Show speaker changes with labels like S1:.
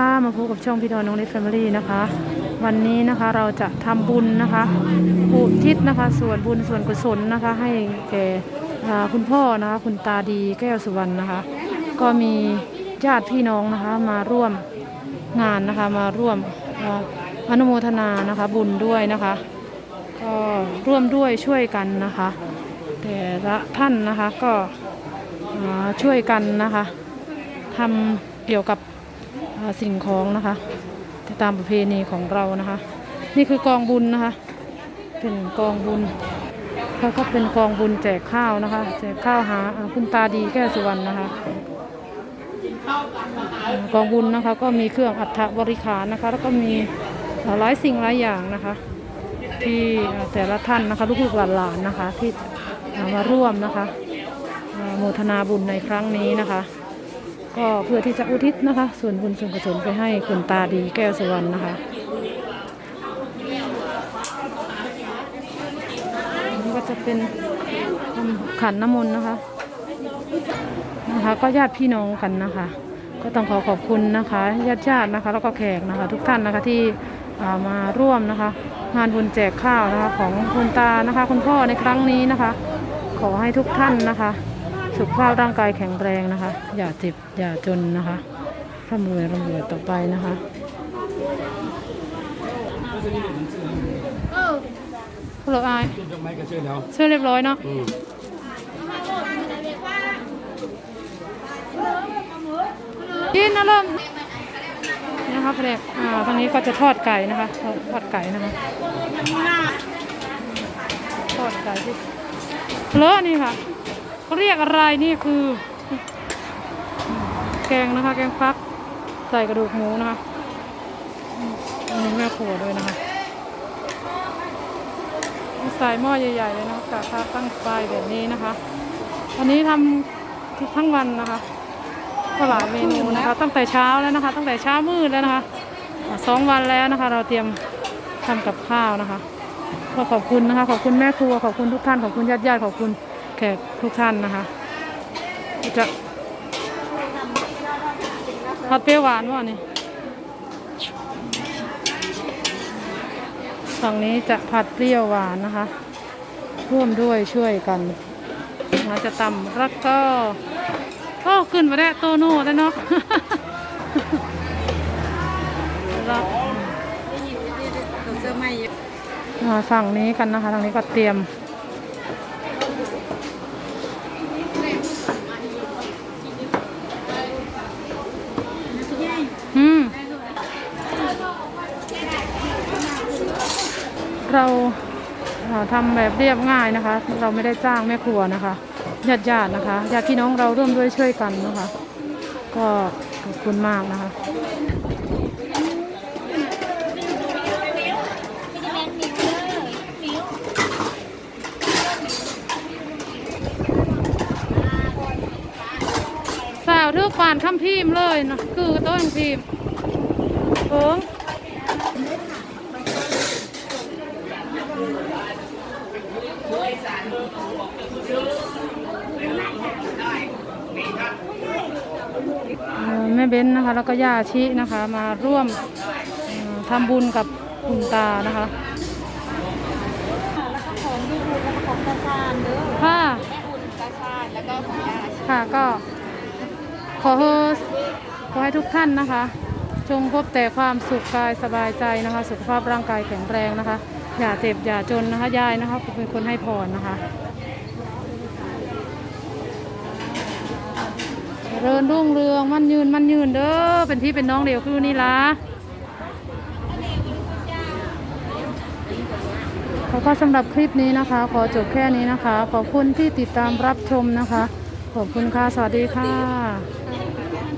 S1: ค่ะมาพบกับช่องพี่ดอนน้องเล็กแฟมิลี่นะคะ วันนี้นะคะเราจะทำบุญนะคะอุทิศนะคะ ส่วนบุญส่วนกุศลนะคะ ให้แก่คุณพ่อนะคะ คุณตาดีแก้วสุวรรณนะคะ ก็มีญาติพี่น้องนะคะมาร่วมงานนะคะมาร่วมอนุโมทนานะคะบุญด้วยนะคะ ก็ร่วมด้วยช่วยกันนะคะ แต่ละท่านนะคะก็ช่วยกันนะคะทำเกี่ยวกับ สิ่งของนะคะตามประเพณีของเรานะคะ นี่คือกองบุญนะคะ เป็นกองบุญแล้วก็เป็นกองบุญแจกข้าวนะคะ แจกข้าวหาคุณตาดีแก้สุวรรณนะคะกองบุญนะคะก็มีเครื่องอัฐบริขารนะคะ แล้วก็มีหลายสิ่งหลายอย่างนะคะ ที่แต่ละท่านนะคะลูกๆหลานๆนะคะ ที่มาร่วมนะคะโมทนาบุญในครั้งนี้นะคะ ก็เพื่อที่จะอุทิศนะคะ ส่วนบุญส่วนกุศลไปให้คุณตาดีแก้วสุวรรณนะคะนนี้ก็จะเป็นขันน้ำมนต์นะคะนะคะ ก็ญาติพี่น้องกันนะคะ ก็ต้องขอขอบคุณนะคะญาติญาตินะคะ แล้วก็แขกนะคะ ทุกท่านนะคะที่อ่ามาร่วมนะคะ งานบุญแจกข้าวนะคะ ของคุณตานะคะ คุณพ่อในครั้งนี้นะคะ ขอให้ทุกท่านนะคะ สุขภาพร่างกายแข็งแรงนะคะ อย่าเจ็บอย่าจนนะคะร่ำรวยร่ำรวยต่อไปนะคะฮัลโหลอาย
S2: ยกไม้ก็เชื่อแล้ว
S1: เชื่อเรียบร้อยเนาะ
S2: อืม
S1: กินนะเริ่มนี่นะคะแผนกอ่าทางนี้ก็จะทอดไก่นะคะทอดทอดไก่นะคะ ทอดไก่ที่เลอะนี่ค่ะ เขาเรียกอะไรนี่คือ แกงนะคะ แกงฟัก ใส่กระดูกหมูนะคะมีแม่ครัวด้วยนะคะใส่หม้อใหญ่ๆเลยนะคะกะทะตั้งไฟแบบนี้นะคะวันนี้ทำทั้งวันนะคะก็หลายเมนูนะคะ ตั้งแต่เช้าแล้วนะคะ ตั้งแต่เช้ามืดแล้วนะคะสองวันแล้วนะคะ เราเตรียมทำกับข้าวนะคะ ก็ขอบคุณนะคะ ขอบคุณแม่ครัวขอบคุณทุกท่านขอบคุณญาติญาติๆขอบคุณ แขกทุกท่านนะคะ จะผัดเปรี้ยวหวานวะนี่ฝั่งนี้จะผัดเปรี้ยวหวานนะคะ ร่วมด้วยช่วยกันเราจะตำแล้วก็โอ้ขึ้นมาได้โตโน่ได้เนาะฝั่งนี้กันนะคะ ทางนี้ก็เตรียม อืม เราอ่าทำแบบเรียบง่ายนะคะ เราไม่ได้จ้างแม่ครัวนะคะญาติญาติๆนะคะญาติพี่น้องเราร่วมด้วยช่วยกันนะคะ ก็ขอบคุณมากนะคะสาวเทือกปานคำพิมพ์เลยนะคือต้นพิมพ์เพิง เอ่อ แม่เบ้นนะคะ แล้วก็ย่าชินะคะ มาร่วมเอ่อทำบุญกับคุณตานะคะ
S3: ของดูดูแล้วก็ของตาชาญเด้อ
S1: ค่ะ
S3: แม่อุ่นตาชาญแล้วก็ของยาชี
S1: ค่ะก็ขอให้ขอให้ทุกท่านนะคะ จงพบแต่ความสุขกายสบายใจนะคะ สุขภาพร่างกายแข็งแรงนะคะ อย่าเจ็บอย่าจนนะคะยายนะคะเป็นคนให้พรนะคะเจ ริญรุ่งเรืองมั่นยืนมั่นยืนเด้อเป็นพี่เป็นน้องเดียวคือนี่ละแล้วก็สำหรับคลิปนี้นะคะ ขอจบแค่นี้นะคะ ขอบคุณที่ติดตามรับชมนะคะ ขอบคุณค่ะ สวัสดีค่ะ